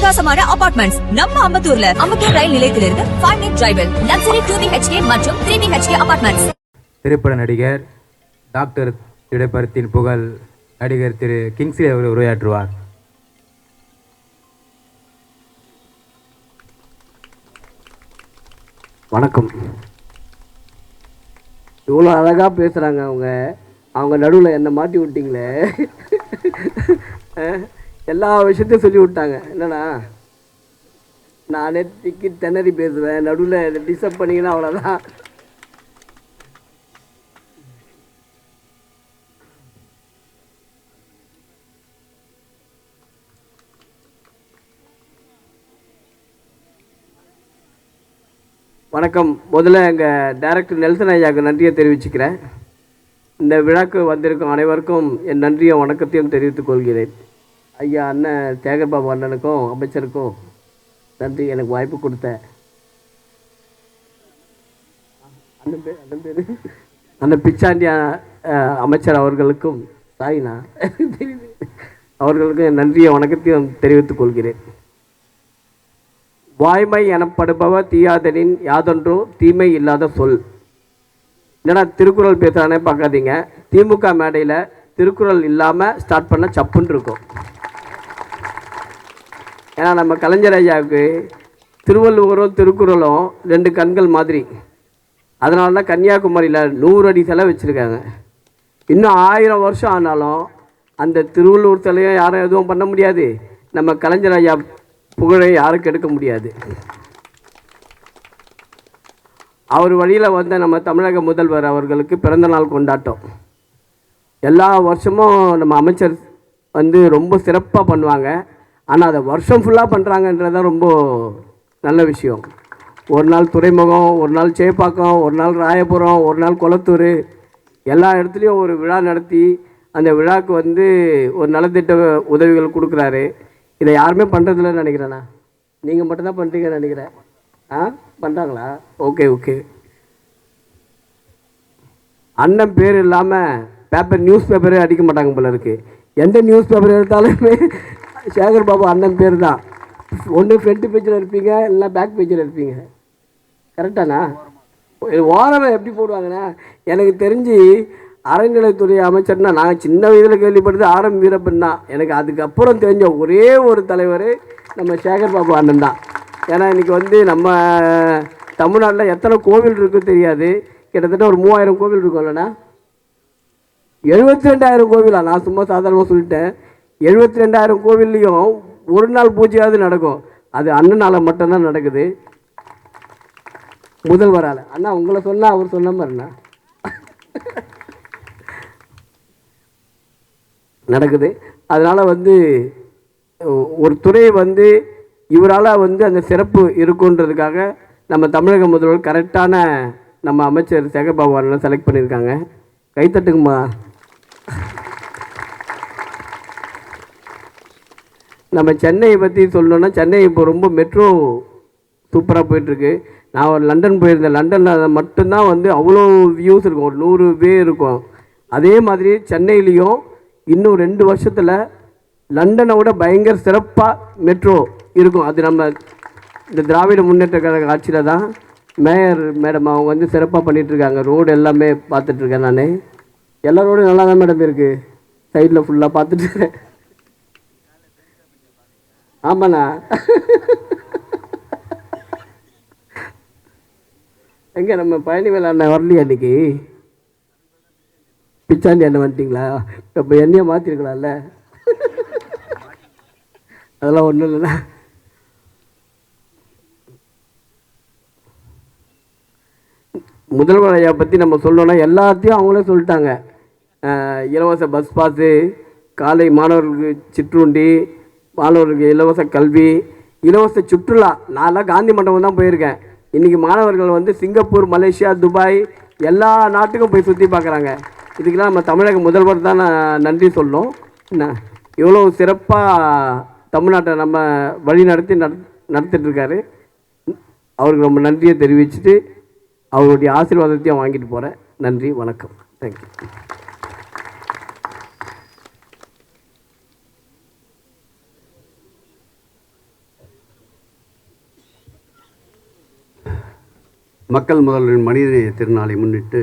அட்டகாசமான அபார்ட்மெண்ட்ஸ் நம்ம அம்பத்தூர்ல அம்பத்தூர் ரயில் நிலையத்திலிருந்து ஃபைவ் மினிட் டிரைவில் லக்ஸரி டூ பிஹெச்கே மற்றும் த்ரீ பிஹெச்கே அபார்ட்மெண்ட்ஸ் திரைப்பட நடிகர் டாக்டர் திரைப்படத்தின் புகழ் நடிகர் திரு கிங்ஸ்லி அவர் உரையாற்றுவார். வணக்கம். இவ்வளோ அழகாக பேசுகிறாங்க அவங்க. அவங்க நடுவில் என்னை மாட்டி விட்டிங்களே. எல்லா விஷயத்தையும் சொல்லி விட்டாங்க என்னண்ணா நானே திக்கி திணறி பேசுவேன். நடுவில் டிஸ்டர்ப் பண்ணிங்கன்னா அவ்வளோதான் வணக்கம். முதல்ல எங்கள் டைரக்டர் நெல்சன் ஐயாவுக்கு நன்றியை தெரிவிச்சுக்கிறேன். இந்த விழாக்கு வந்திருக்கும் அனைவருக்கும் என் நன்றியும் வணக்கத்தையும் தெரிவித்துக் கொள்கிறேன். ஐயா அண்ணன் சேகர் பாபு அண்ணனுக்கும் அமைச்சருக்கும் நன்றி எனக்கு வாய்ப்பு கொடுத்த அண்ணன் பேர் அண்ணன் பேர்? அண்ணன் பிச்சாண்டியா அமைச்சர் அவர்களுக்கும் சாயினா தெரியுது அவர்களுக்கும் நன்றிய நன்றியை வணக்கத்தையும் தெரிவித்துக் கொள்கிறேன். வாய்மை எனப்படுபவ தீயாதனின் யாதொன்றோ தீமை இல்லாத சொல். என்னடா திருக்குறள் பேசுகிறானே பார்க்காதீங்க. திமுக மேடையில் திருக்குறள் இல்லாமல் ஸ்டார்ட் பண்ண சப்புன்னு இருக்கும். ஏன்னா நம்ம கலைஞர் ஐயாவுக்கு திருவள்ளுவரும் திருக்குறளும் ரெண்டு கண்கள் மாதிரி. அதனால தான் கன்னியாகுமரியில் நூறு அடி சிலை வச்சுருக்காங்க. இன்னும் ஆயிரம் வருஷம் ஆனாலும் அந்த திருவள்ளூர் சிலையும் யாரும் எதுவும் பண்ண முடியாது. நம்ம கலைஞர் ஐயா புகழை யாரும் கெடுக்க முடியாது. அவர் வழியில் வந்த நம்ம தமிழக முதல்வர் அவர்களுக்கு பிறந்த நாள் கொண்டாட்டம். எல்லா வருஷமும் நம்ம அமைச்சர் வந்து ரொம்ப சிறப்பாக பண்ணுவாங்க. ஆனால் அதை வருஷம் ஃபுல்லாக பண்ணுறாங்கன்றது தான் ரொம்ப நல்ல விஷயம். ஒரு நாள் துறைமுகம் ஒரு நாள் சேப்பாக்கம் ஒரு நாள் ராயபுரம் ஒரு நாள் குளத்தூர். எல்லா இடத்துலையும் ஒரு விழா நடத்தி அந்த விழாவுக்கு வந்து ஒரு நலத்திட்ட உதவிகள் கொடுக்குறாரு. இதை யாருமே பண்ணுறதில்லன்னு நினைக்கிறேண்ணா. நீங்கள் மட்டும்தான் பண்ணுறீங்கன்னு நினைக்கிறேன். ஆ? பண்ணுறாங்களா ஓகே ஓகே. அண்ணன் பேர் இல்லாமல் பேப்பர் நியூஸ் பேப்பரே அடிக்க மாட்டாங்க போல இருக்குது எந்த நியூஸ் பேப்பர் எடுத்தாலுமே சேகர் பாபு அண்ணன் பேர் தான் ஒன்று ஃப்ரண்ட் பேஜில் இருப்பீங்க இல்லை பேக் பேஜில் இருப்பீங்க. கரெக்டாண்ணா இது எப்படி போடுவாங்கண்ணா? எனக்கு தெரிஞ்சு அறநிலைத்துறை அமைச்சர்னா நான் சின்ன வயதில் கேள்விப்பட்டது ஆரம் வீரப்பன் தான். எனக்கு அதுக்கப்புறம் தெரிஞ்ச ஒரே ஒரு தலைவர் நம்ம சேகர் பாபு அண்ணன் தான். ஏன்னா இன்றைக்கி வந்து நம்ம தமிழ்நாட்டில் எத்தனை கோவில் இருக்குன்னு தெரியாது. கிட்டத்தட்ட ஒரு மூவாயிரம் கோவில் இருக்கும் இல்லைண்ணா. எழுபத்தி ரெண்டாயிரம் கோவிலா? நான் சும்மா சாதாரணமாக சொல்லிட்டேன். எழுபத்தி ரெண்டாயிரம் கோவில்லையும் ஒரு நாள் பூஜையாவது நடக்கும். அது அண்ணனால் மட்டும்தான் நடக்குது. முதல்வரால். அண்ணா உங்களை சொன்னால் அவர் சொன்ன மாதிரிண்ணா நடக்குது. அதனால் வந்து ஒரு துறை வந்து இவரால் வந்து அந்த சிறப்பு இருக்குன்றதுக்காக நம்ம தமிழக முதல்வர் கரெக்டான நம்ம அமைச்சர் சேகர்பாபு அண்ணன் செலக்ட் பண்ணியிருக்காங்க. கைத்தட்டுங்கம்மா. நம்ம சென்னையை பற்றி சொல்லணுன்னா சென்னை இப்போ ரொம்ப மெட்ரோ சூப்பராக போயிட்டுருக்கு. நான் ஒரு லண்டன் போயிருந்தேன். லண்டனில் மட்டும்தான் வந்து அவ்வளோ வியூஸ் இருக்கும். ஒரு நூறு வே இருக்கும். அதே மாதிரி சென்னையிலையும் இன்னும் ரெண்டு வருஷத்தில் லண்டனை விட பயங்கர சிறப்பாக மெட்ரோ இருக்கும். அது நம்ம இந்த திராவிட முன்னேற்ற கழக ஆட்சியில் தான் மேயர் மேடம் அவங்க வந்து சிறப்பாக பண்ணிகிட்ருக்காங்க ரோடு எல்லாமே பார்த்துட்ருக்கேன் நான். எல்லா ரோடும் நல்லா தான் மேடம் இருக்குது சைடில் ஃபுல்லாக பார்த்துட்டு ஆமாண்ணா. எங்கே நம்ம பழனிவேல் அண்ணன் வரலையா இன்னைக்கு? பிச்சாண்டி அண்ணன் வந்துட்டிங்களா? இப்போ என்னையே மாற்றிருக்கலாம்ல அதெல்லாம் ஒன்றும் இல்லைண்ணா. முதல்வர் ஐயா பற்றி நம்ம சொல்லணும்னா எல்லாத்தையும் அவங்களே சொல்லிட்டாங்க. இலவச பஸ் பாஸு காலை மாணவர்களுக்கு சிற்றுண்டி மாணவர்களுக்கு இலவச கல்வி இலவச சுற்றுலா. நான்லாம் காந்தி மண்டபம் தான் போயிருக்கேன். இன்றைக்கி மாணவர்கள் வந்து சிங்கப்பூர் மலேசியா துபாய் எல்லா நாட்டுக்கும் போய் சுற்றி பார்க்குறாங்க இதுக்கெல்லாம் நம்ம தமிழக முதல்வர் தான் நான் நன்றி சொல்லணும். என்ன இவ்வளோ சிறப்பாக தமிழ்நாட்டை நம்ம வழி நடத்தி நடத்திட்டுருக்காரு அவருக்கு ரொம்ப நன்றியை தெரிவிச்சுட்டு அவருடைய ஆசீர்வாதத்தையும் வாங்கிட்டு போகிறேன் நன்றி வணக்கம். தேங்க்யூ மக்கள் முதல்வரின் மனிதநேய திருநாளை முன்னிட்டு